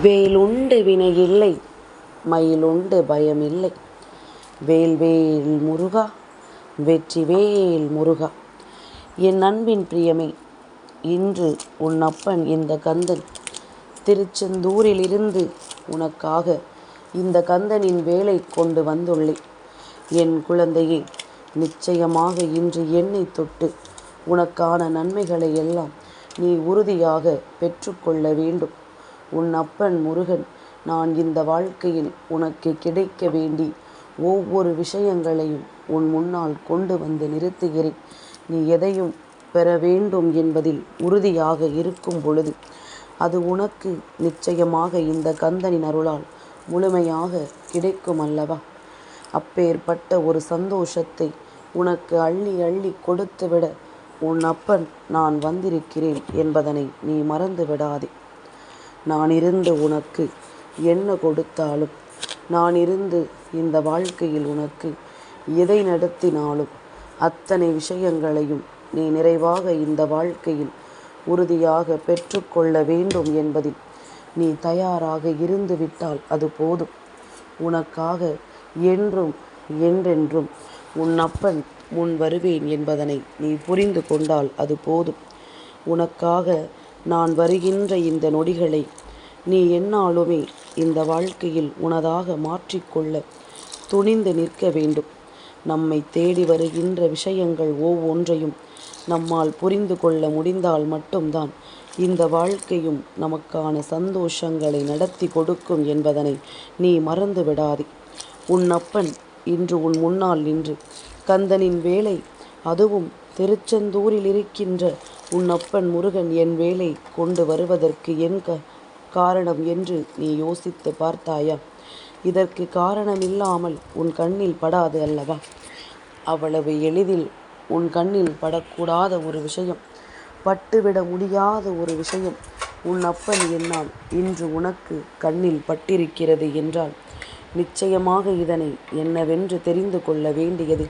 வேலுண்டு வினையில்லை மயிலுண்டு பயமில்லை. வேல் வேல் முருகா வெற்றிவேல் முருகா. என் அன்பின் பிரியமே இன்று உன் அப்பன் இந்த கந்தன் திருச்செந்தூரிலிருந்து உனக்காக இந்த கந்தனின் வேலை கொண்டு வந்துள்ளேன் என் குழந்தையே நிச்சயமாக இன்று என்னை தொட்டு உனக்கான நன்மைகளை எல்லாம் நீ உறுதியாக பெற்றுக்கொள்ள வேண்டும். உன் அப்பன் முருகன் நான் இந்த வாழ்க்கையில் உனக்கு கிடைக்க வேண்டி ஒவ்வொரு விஷயங்களையும் உன் முன்னால் கொண்டு வந்து நிறுத்துகிறேன். நீ எதையும் பெற வேண்டும் என்பதில் உறுதியாக இருக்கும் பொழுது அது உனக்கு நிச்சயமாக இந்த கந்தனின் அருளால் முழுமையாக கிடைக்கும் அல்லவா? அப்பேற்பட்ட ஒரு சந்தோஷத்தை உனக்கு அள்ளி அள்ளி கொடுத்துவிட உன் அப்பன் நான் வந்திருக்கிறேன் என்பதனை நீ மறந்து விடாதே நான் இருந்து உனக்கு என்ன கொடுத்தாலும் நான் இருந்து இந்த வாழ்க்கையில் உனக்கு எதை நடத்தினாலும் அத்தனை விஷயங்களையும் நீ நிறைவாக இந்த வாழ்க்கையில் உறுதியாக பெற்றுக்கொள்ள வேண்டும் என்பதில் நீ தயாராக இருந்துவிட்டால் அது போதும். உனக்காக என்றும் என்றென்றும் உன் அப்பன் முன் வருவேன் என்பதனை நீ புரிந்து கொண்டால் அது போதும். உனக்காக நான் வருகின்ற இந்த நொடிகளை நீ என்னாலுமே இந்த வாழ்க்கையில் உனதாக மாற்றிக்கொள்ள துணிந்து நிற்க வேண்டும். நம்மை தேடி வருகின்ற விஷயங்கள் ஒவ்வொன்றையும் நம்மால் புரிந்து கொள்ள முடிந்தால் மட்டும்தான் இந்த வாழ்க்கையும் நமக்கான சந்தோஷங்களை நடத்தி கொடுக்கும் என்பதனை நீ மறந்து விடாதே. உன் அப்பன் இன்று உன் முன்னால் நின்று கந்தனின் வேலை அதுவும் திருச்செந்தூரில் இருக்கின்ற உன் அப்பன் முருகன் என் வேலை கொண்டு வருவதற்கு என் க காரணம் என்று நீ யோசித்து பார்த்தாயா? இதற்கு காரணமில்லாமல் உன் கண்ணில் படாது அல்லவா? அவ்வளவு எளிதில் உன் கண்ணில் படக்கூடாத ஒரு விஷயம் பட்டுவிட முடியாத ஒரு விஷயம் உன் அப்பன் என்னால் இன்று உனக்கு கண்ணில் பட்டிருக்கிறது என்றால் நிச்சயமாக இதனை என்னவென்று தெரிந்து கொள்ள வேண்டியது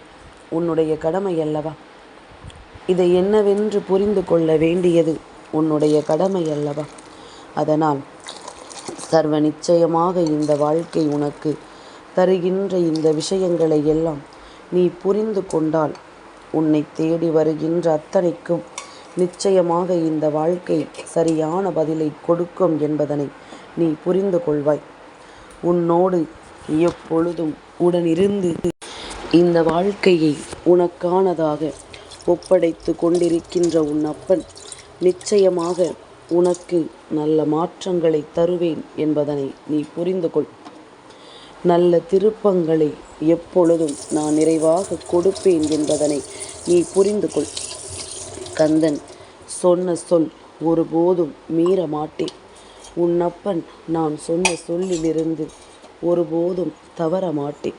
உன்னுடைய கடமை அல்லவா? இதை என்னவென்று புரிந்து கொள்ள வேண்டியது உன்னுடைய கடமை அல்லவா? அதனால் சர்வ நிச்சயமாக இந்த வாழ்க்கை உனக்கு தருகின்ற இந்த விஷயங்களை எல்லாம் நீ புரிந்து கொண்டால் உன்னை தேடி வருகின்ற அத்தனைக்கும் நிச்சயமாக இந்த வாழ்க்கை சரியான பதிலை கொடுக்கும் என்பதனை நீ புரிந்து கொள்வாய். உன்னோடு எப்பொழுதும் உடனிருந்து இந்த வாழ்க்கையை உனக்கானதாக ஒப்படைத்து கொண்டிருக்கின்ற உன் அப்பன் நிச்சயமாக உனக்கு நல்ல மாற்றங்களை தருவேன் என்பதனை நீ புரிந்து கொள் நல்ல திருப்பங்களை எப்பொழுதும் நான் நிறைவாக கொடுப்பேன் என்பதனை நீ புரிந்து கொள் கந்தன் சொன்ன சொல் ஒருபோதும் மீற மாட்டேன் உன்னப்பன் நான் சொன்ன சொல்லிலிருந்து ஒருபோதும் தவற மாட்டேன்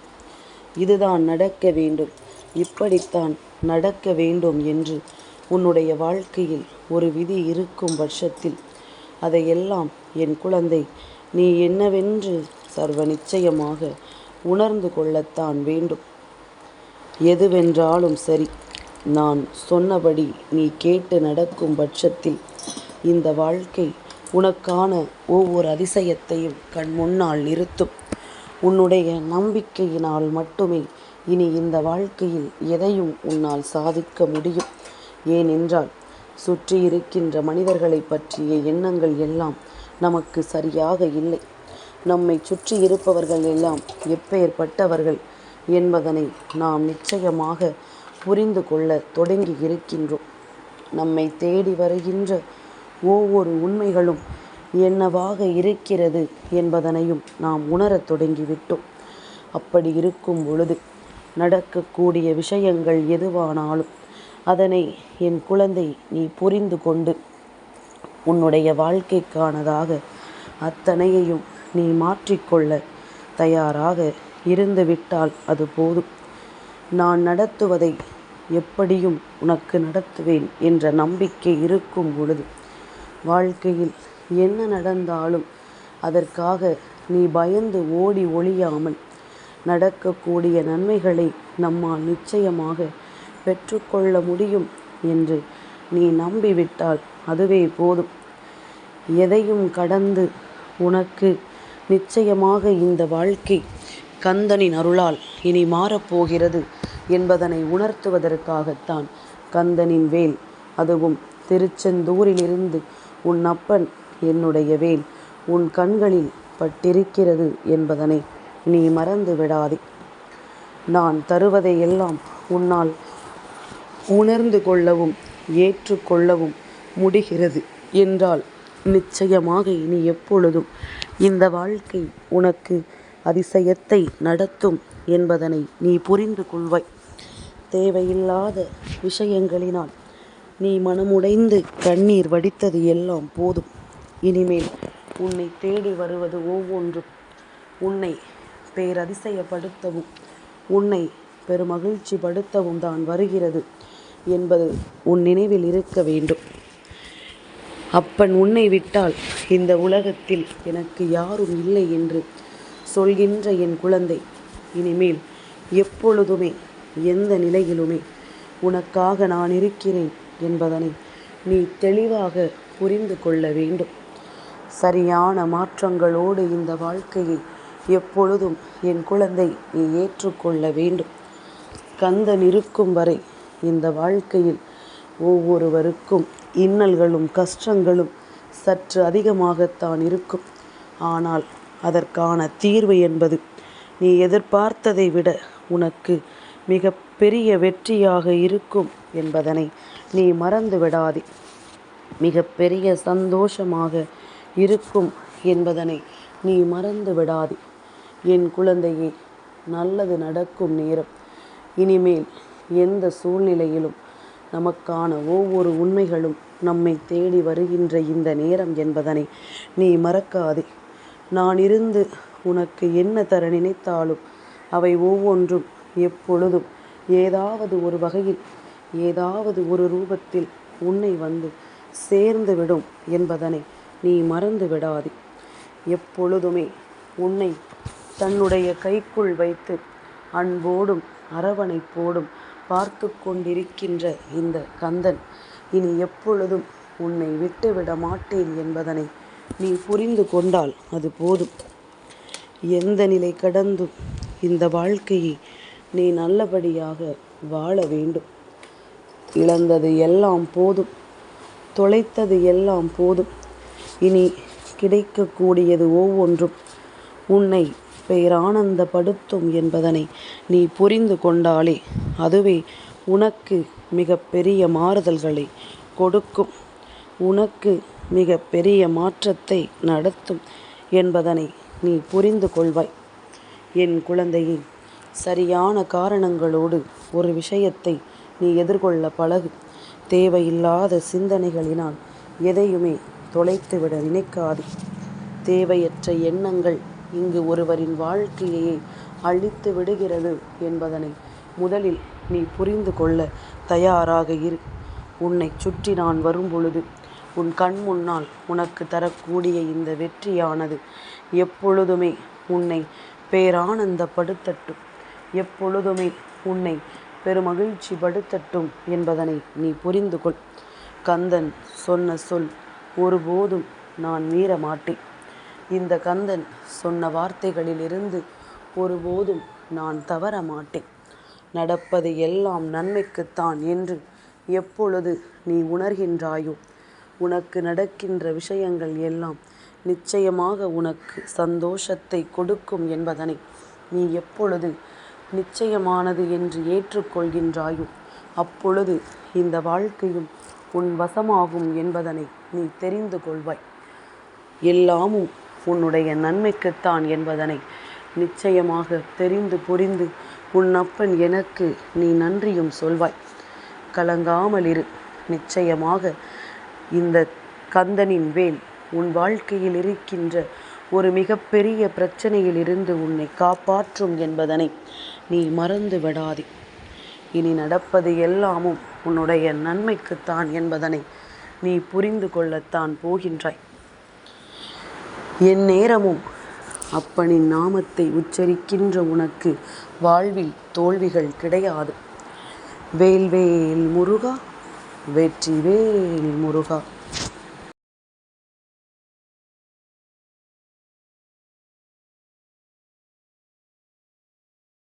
இதுதான் நடக்க வேண்டும். இப்படித்தான் நடக்க வேண்டும் என்று உன்னுடைய வாழ்க்கையில் ஒரு விதி இருக்கும் பட்சத்தில் அதையெல்லாம் என் குழந்தை நீ என்னவென்று சர்வ நிச்சயமாக உணர்ந்து கொள்ளத்தான் வேண்டும். எதுவென்றாலும் சரி நான் சொன்னபடி நீ கேட்டு நடக்கும் பட்சத்தில் இந்த வாழ்க்கை உனக்கான ஒவ்வொரு அதிசயத்தையும் கண் முன்னால் நிறுத்தும். உன்னுடைய நம்பிக்கையினால் மட்டுமே இனி இந்த வாழ்க்கையில் எதையும் உன்னால் சாதிக்க முடியும். ஏனென்றால் சுற்றி இருக்கின்ற மனிதர்களை பற்றிய எண்ணங்கள் எல்லாம் நமக்கு சரியாக இல்லை. நம்மை சுற்றி இருப்பவர்கள் எல்லாம் எப்பெயர்பட்டவர்கள் என்பதனை நாம் நிச்சயமாக புரிந்து கொள்ள தொடங்கி இருக்கின்றோம். நம்மை தேடி வருகின்ற ஒவ்வொரு உண்மைகளும் என்னவாக இருக்கிறது என்பதனையும் நாம் உணரத் தொடங்கிவிட்டோம். அப்படி இருக்கும் பொழுது நடக்கக்கூடிய விஷயங்கள் எதுவானாலும் அதனை என் குழந்தை நீ புரிந்து கொண்டு உன்னுடைய வாழ்க்கைக்கானதாக அத்தனையையும் நீ மாற்றிக்கொள்ள தயாராக இருந்துவிட்டால் அது போதும். நான் நடத்துவதை எப்படியும் உனக்கு நடத்துவேன் என்ற நம்பிக்கை இருக்கும் பொழுது வாழ்க்கையில் என்ன நடந்தாலும் அதற்காக நீ பயந்து ஓடி ஒழியாமல் நடக்கக்கூடிய நன்மைகளை நம்மால் நிச்சயமாக பெற்றுக்கொள்ள முடியும் என்று நீ நம்பிவிட்டால் அதுவே போதும். எதையும் கடந்து உனக்கு நிச்சயமாக இந்த வாழ்க்கை கந்தனின் அருளால் இனி மாறப்போகிறது என்பதனை உணர்த்துவதற்காகத்தான் கந்தனின் வேல் அதுவும் திருச்செந்தூரிலிருந்து உன் அப்பன் என்னுடைய வேல் உன் கண்களில் பட்டிருக்கிறது என்பதனை நீ மறந்து விடாதே நான் தருவதை எல்லாம் உன்னால் உணர்ந்து கொள்ளவும் ஏற்றுக்கொள்ளவும் முடிகிறது என்றால் நிச்சயமாக இனி எப்பொழுதும் இந்த வாழ்க்கை உனக்கு அதிசயத்தை நடத்தும் என்பதனை நீ புரிந்து கொள்வாய். தேவையில்லாத விஷயங்களினால் நீ மனமுடைந்து கண்ணீர் வடித்தது எல்லாம் போதும். இனிமேல் உன்னை தேடி வருவது ஒவ்வொன்றும். உன்னை பேரதிசயப்படுத்தவும் உன்னை பெருமகிழ்ச்சி படுத்தவும் தான் வருகிறது. என்பது உன் நினைவில் இருக்க வேண்டும். அப்பன் உன்னை விட்டால் இந்த உலகத்தில் எனக்கு யாரும் இல்லை என்று சொல்கின்ற என் குழந்தை. இனிமேல் எப்பொழுதுமே எந்த நிலையிலுமே உனக்காக நான் இருக்கிறேன் என்பதனை நீ தெளிவாக புரிந்து கொள்ள வேண்டும். சரியான மாற்றங்களோடு இந்த வாழ்க்கையை எப்பொழுதும் என் குழந்தை நீ ஏற்றுக்கொள்ள வேண்டும். கந்தன் இருக்கும் வரை இந்த வாழ்க்கையில் ஒவ்வொருவருக்கும் இன்னல்களும் கஷ்டங்களும் சற்று அதிகமாகத்தான் இருக்கும். ஆனால் அதற்கான தீர்வு என்பது நீ எதிர்பார்த்ததை விட உனக்கு மிக பெரிய வெற்றியாக இருக்கும் என்பதனை நீ மறந்து விடாதே. மிக பெரிய சந்தோஷமாக இருக்கும் என்பதனை நீ மறந்து விடாதே. என் குழந்தையே நல்லது நடக்கும் நேரம். இனிமேல் எந்த சூழ்நிலையிலும் நமக்கான ஒவ்வொரு உண்மைகளும் நம்மை தேடி வருகின்ற இந்த நேரம் என்பதனை நீ மறக்காதே. நான் இருந்து உனக்கு என்ன தர நினைத்தாலும் அவை ஒவ்வொன்றும் எப்பொழுதும் ஏதாவது ஒரு வகையில் ஏதாவது ஒரு ரூபத்தில் உன்னை வந்து சேர்ந்துவிடும் என்பதனை நீ மறந்து விடாதே. எப்பொழுதுமே உன்னை தன்னுடைய கைக்குள் வைத்து அன்போடும் அரவணைப்போடும் பார்த்து கொண்டிருக்கின்ற இந்த கந்தன் இனி எப்பொழுதும் உன்னை விட்டுவிட மாட்டேன் என்பதனை நீ புரிந்து கொண்டால் அது போதும். எந்த நிலை கடந்தும் இந்த வாழ்க்கையை நீ நல்லபடியாக வாழ வேண்டும். இழந்தது எல்லாம் போதும். தொலைத்தது எல்லாம் போதும். இனி கிடைக்கக்கூடியது ஒவ்வொன்றும். உன்னை பேரானந்தப்படுத்தும் என்பதனை நீ புரிந்து கொண்டாலே அதுவே உனக்கு மிக பெரிய மாறுதல்களை கொடுக்கும். உனக்கு மிக பெரிய மாற்றத்தை நடத்தும் என்பதனை நீ புரிந்து கொள்வாய். என் குழந்தையை சரியான காரணங்களோடு ஒரு விஷயத்தை நீ எதிர்கொள்ள பழகு. தேவையில்லாத சிந்தனைகளினால் எதையுமே தொலைத்துவிட நினைக்காது. தேவையற்ற எண்ணங்கள் இங்கு ஒருவரின் வாழ்க்கையை அழித்து விடுகிறது என்பதனை முதலில் நீ புரிந்து கொள்ள தயாராக இரு. உன்னை சுற்றி நான் வரும்பொழுது உன் கண் முன்னால் உனக்கு தரக்கூடிய இந்த வெற்றியானது எப்பொழுதுமே உன்னை பேரானந்தப்படுத்தட்டும். எப்பொழுதுமே உன்னை பெருமகிழ்ச்சி படுத்தட்டும் என்பதனை நீ புரிந்து கொள். கந்தன் சொன்ன சொல் ஒருபோதும் நான் மீற மாட்டேன் இந்த கந்தன் சொன்ன வார்த்தைகளிலிருந்து ஒருபோதும் நான் தவற மாட்டேன். நடப்பது எல்லாம் நன்மைக்குத்தான் என்று எப்பொழுது நீ உணர்கின்றாயோ? உனக்கு நடக்கின்ற விஷயங்கள் எல்லாம் நிச்சயமாக உனக்கு சந்தோஷத்தை கொடுக்கும் என்பதனை நீ எப்பொழுது நிச்சயமானது என்று ஏற்றுக்கொள்கின்றாயோ அப்பொழுது இந்த வாழ்க்கையும் உன் வசமாகும் என்பதனை நீ தெரிந்து கொள்வாய். எல்லாமும் உன்னுடைய நன்மைக்குத்தான் என்பதனை நிச்சயமாக தெரிந்து புரிந்து உன் அப்பன் எனக்கு நீ நன்றியும் சொல்வாய். கலங்காமல் இரு. நிச்சயமாக இந்த கந்தனின் வேல் உன் வாழ்க்கையில் இருக்கின்ற ஒரு மிகப்பெரிய பிரச்சனையில் இருந்து உன்னை காப்பாற்றும் என்பதனை நீ மறந்து விடாதே. இனி நடப்பது எல்லாமும் உன்னுடைய நன்மைக்குத்தான் என்பதனை நீ புரிந்து கொள்ளத்தான் போகின்றாய். என் நேரமும் அப்பனின் நாமத்தை உச்சரிக்கின்ற உனக்கு வாழ்வில் தோல்விகள் கிடையாது. வேல்வேல் முருகா வெற்றி வேல் முருகா.